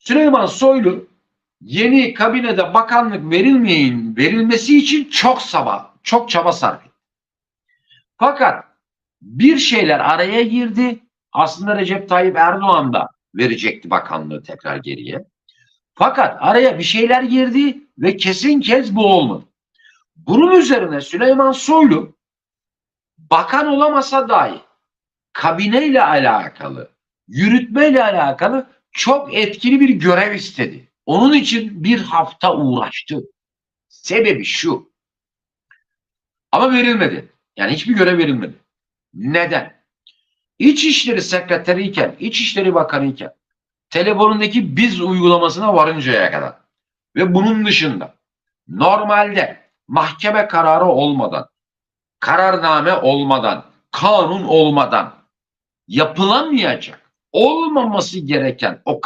Süleyman Soylu yeni kabinede bakanlık verilmeyin verilmesi için çok sabah, çok çaba sarf etti. Fakat bir şeyler araya girdi. Aslında Recep Tayyip Erdoğan da verecekti bakanlığı tekrar geriye. Fakat araya bir şeyler girdi ve kesin kez bu olmadı. Bunun üzerine Süleyman Soylu bakan olamasa dahi kabineyle alakalı, yürütmeyle alakalı çok etkili bir görev istedi. Onun için bir hafta uğraştı. Sebebi şu. Ama verilmedi. Yani hiçbir görev verilmedi. Neden? İçişleri Sekreteriyken, İçişleri Bakanıyken telefonundaki biz uygulamasına varıncaya kadar ve bunun dışında normalde mahkeme kararı olmadan, kararname olmadan, kanun olmadan yapılamayacak, olmaması gereken o